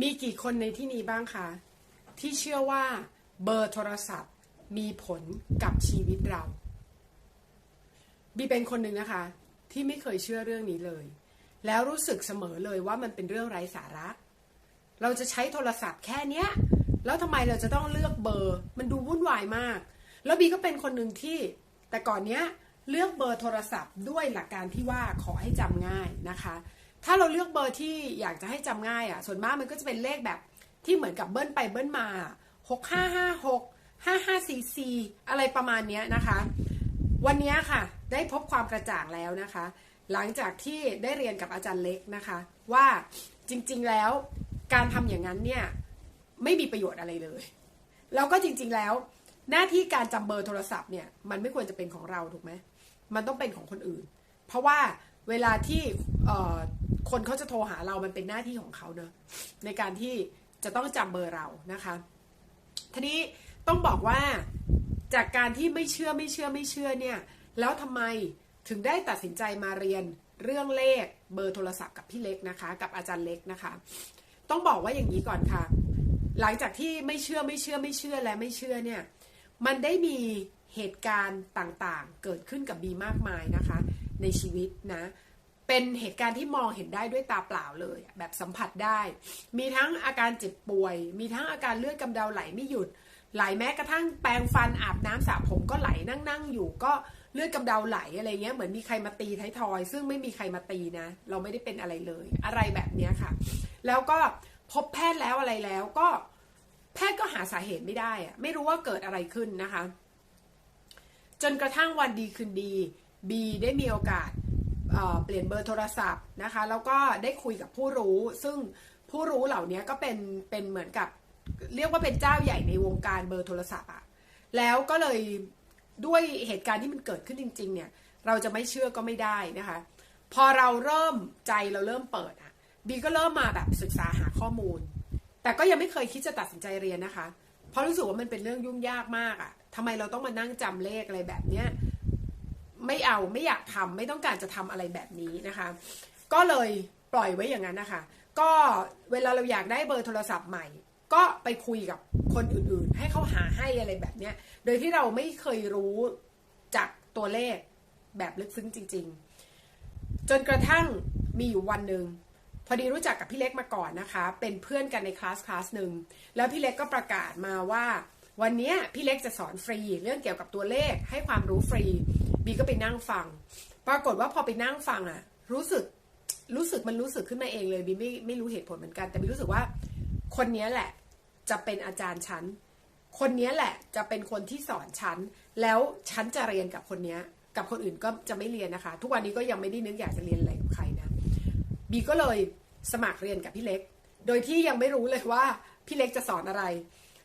มีกี่คนในที่นี้บ้างคะ ที่เชื่อว่าเบอร์โทรศัพท์มีผลกับชีวิตเรา บีเป็นคนหนึ่งนะคะ ที่ไม่เคยเชื่อเรื่องนี้เลย แล้วรู้สึกเสมอเลยว่ามันเป็นเรื่องไร้สาระ เราจะใช้โทรศัพท์แค่เนี้ย แล้วทำไมเราจะต้องเลือกเบอร์ มันดูวุ่นวายมาก แล้วบีก็เป็นคนหนึ่งที่ แต่ก่อนเนี้ยเลือกเบอร์โทรศัพท์ด้วยหลักการที่ว่าขอให้จำง่ายนะคะ ถ้าเราเลือกเบอร์ที่อยากจะให้จำง่ายอะส่วนมากมันก็จะเป็นเลขแบบที่เหมือนกับเบิ้ลไปเบิ้ลมาหกห้าห้าหกห้าห้าสี่สี่อะไรประมาณเนี้ยนะคะ วันนี้ค่ะ ได้พบความกระจ่างแล้วนะคะ หลังจากที่ได้เรียนกับอาจารย์เล็กนะคะ ว่าจริงๆแล้วการทำอย่างนั้นเนี่ยไม่มีประโยชน์อะไรเลย แล้วก็จริง ๆแล้ว หน้าที่การจำเบอร์โทรศัพท์เนี่ยมันไม่ควรจะเป็นของเราถูกไหมมันต้องเป็นของคนอื่น เพราะว่าเวลาที่ คนเขาจะโทรหาเรามันเป็นหน้าที่ของเขาเนอะในการที่จะต้องจำเบอร์เรานะคะ ทีนี้ต้องบอกว่าจากการที่ไม่เชื่อไม่เชื่อไม่เชื่อเนี่ย แล้วทำไมถึงได้ตัดสินใจมาเรียนเรื่องเลขเบอร์โทรศัพท์กับพี่เล็กนะคะ กับอาจารย์เล็กนะคะ ต้องบอกว่าอย่างนี้ก่อนค่ะ หลังจากที่ไม่เชื่อไม่เชื่อไม่เชื่อและไม่เชื่อเนี่ย มันได้มีเหตุการณ์ต่างๆ เกิดขึ้นกับบีมากมายนะคะ ในชีวิตนะ เป็นเหตุการณ์ที่มองเห็นได้ด้วยตาเปล่าเลย แบบสัมผัสได้ มีทั้งอาการเจ็บป่วย มีทั้งอาการเลือดกำเดาไหลไม่หยุด ไหลแม้กระทั่งแปรงฟันอาบน้ำสระผมก็ไหลนั่งนั่งๆอยู่ก็เลือดกำเดาไหลอะไรเงี้ยเหมือนมีใครมาตีท้ายทอย ซึ่งไม่มีใครมาตีนะ เราไม่ได้เป็นอะไรเลย อะไรแบบเนี้ยค่ะ แล้วก็พบแพทย์แล้วอะไรแล้วก็แพทย์ก็หาสาเหตุไม่ได้อะไม่รู้ว่าเกิดอะไรขึ้นนะคะ จนกระทั่งวันดีคืนดีบีได้มีโอกาส เปลี่ยนเบอร์โทรศัพท์นะคะ แล้วก็ได้คุยกับผู้รู้ ซึ่งผู้รู้เหล่านี้ก็เป็นเป็นเหมือนกับเรียกว่าเป็นเจ้าใหญ่ในวงการเบอร์โทรศัพท์อะแล้วก็เลยด้วยเหตุการณ์ที่มันเกิดขึ้นจริง ๆ เนี่ย เราจะไม่เชื่อก็ไม่ได้นะคะ พอเราเริ่มใจเราเริ่มเปิดอะบีก็เริ่มมาแบบศึกษาหาข้อมูล แต่ก็ยังไม่เคยคิดจะตัดสินใจเรียนนะคะ เพราะรู้สึกว่ามันเป็นเรื่องยุ่งยากมากอะทำไมเราต้องมานั่งจำเลขอะไรแบบเนี้ย ไม่เอาไม่อยากทำไม่ต้องการจะทำอะไรแบบนี้นะคะ ก็เลยปล่อยไว้อย่างนั้นนะคะก็เวลาเราอยากได้เบอร์โทรศัพท์ใหม่ ก็ไปคุยกับคนอื่นๆ ให้เขาหาให้อะไรแบบเนี้ยโดยที่เราไม่เคยรู้จากตัวเลขแบบลึกซึ้งจริง ๆ จนกระทั่งมีอยู่วันหนึ่งพอดีรู้จักกับพี่เล็กมาก่อนนะคะ เป็นเพื่อนกันในคลาสคลาสหนึ่งแล้วพี่เล็กก็ประกาศมาว่า วันนี้พี่เล็กจะสอนฟรี เรื่องเกี่ยวกับตัวเลขให้ความรู้ฟรี บีก็ไปนั่งฟัง ปรากฏว่าพอไปนั่งฟังอะรู้สึกรู้สึกมันรู้สึกขึ้นมาเองเลยบีไม่ไม่รู้เหตุผลเหมือนกัน แต่บีรู้สึกว่า คนนี้แหละจะเป็นอาจารย์ฉันคนนี้แหละจะเป็นคนที่สอนฉัน แล้วฉันจะเรียนกับคนนี้กับคนอื่นก็จะไม่เรียนนะคะ ทุกวันนี้ก็ยังไม่ได้นึกอยากจะเรียนอะไรกับใครนะบีก็เลยสมัครเรียนกับพี่เล็ก โดยที่ยังไม่รู้เลยว่าพี่เล็กจะสอนอะไร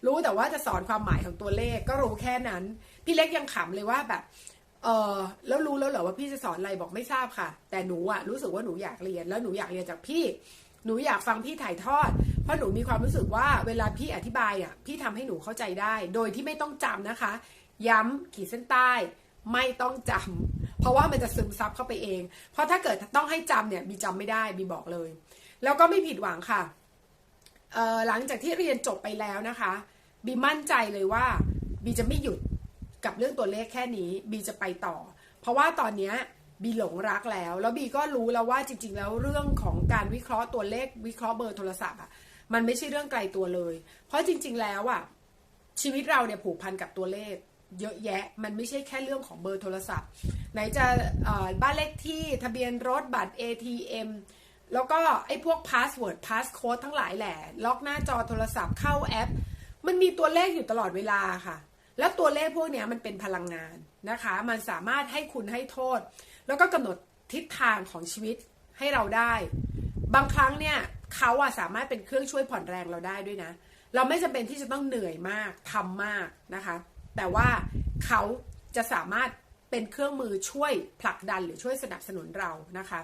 รู้แต่ว่าจะสอนความหมายของตัวเลขก็รู้แค่นั้น พี่เล็กยังขำเลยว่าแบบ เออแล้วรู้แล้วเหรอว่าพี่จะสอนอะไรบอกไม่ทราบค่ะ แต่หนูอะรู้สึกว่าหนูอยากเรียน แล้วหนูอยากเรียนจากพี่ หนูอยากฟังพี่ถ่ายทอด เพราะหนูมีความรู้สึกว่าเวลาพี่อธิบายอะพี่ทำให้หนูเข้าใจได้ โดยที่ไม่ต้องจำนะคะ ย้ำขีดเส้นใต้ ไม่ต้องจำเพราะว่ามันจะซึมซับเข้าไปเอง เพราะถ้าเกิดต้องให้จำเนี่ยบีจำไม่ได้บีบอกเลย แล้วก็ไม่ผิดหวังค่ะหลังจากที่เรียนจบไปแล้วนะคะบีมั่นใจเลยว่าบีจะไม่หยุด กับเรื่องตัวเลขแค่นี้บีจะไปต่อ เพราะว่าตอนเนี้ยบีหลงรักแล้ว แล้วบีก็รู้แล้วว่าจริง ๆ แล้วเรื่องของการวิเคราะห์ตัวเลขวิเคราะห์เบอร์โทรศัพท์อะมันไม่ใช่เรื่องไกลตัวเลย เพราะจริง ๆ แล้วอะชีวิตเราเนี่ยผูกพันกับตัวเลข เยอะแยะมันไม่ใช่แค่เรื่องของเบอร์โทรศัพท์ ไหนจะบ้านเลขที่ทะเบียนรถบัตร ATM แล้วก็ไอ้พวกพาสเวิร์ดพาสโค้ดทั้งหลายแหละ ล็อกหน้าจอโทรศัพท์เข้าแอป มันมีตัวเลขอยู่ตลอดเวลาค่ะ แล้วตัวเลขพวกนี้มันเป็นพลังงานนะคะ มันสามารถให้คุณให้โทษ แล้วก็กำหนดทิศทางของชีวิตให้เราได้ บางครั้งเนี่ยเขาอะสามารถเป็นเครื่องช่วยผ่อนแรงเราได้ด้วยนะ เราไม่จำเป็นที่จะต้องเหนื่อยมากทำมากนะคะ แต่ว่าเขาจะสามารถเป็นเครื่องมือช่วยผลักดันหรือช่วยสนับสนุนเรานะคะ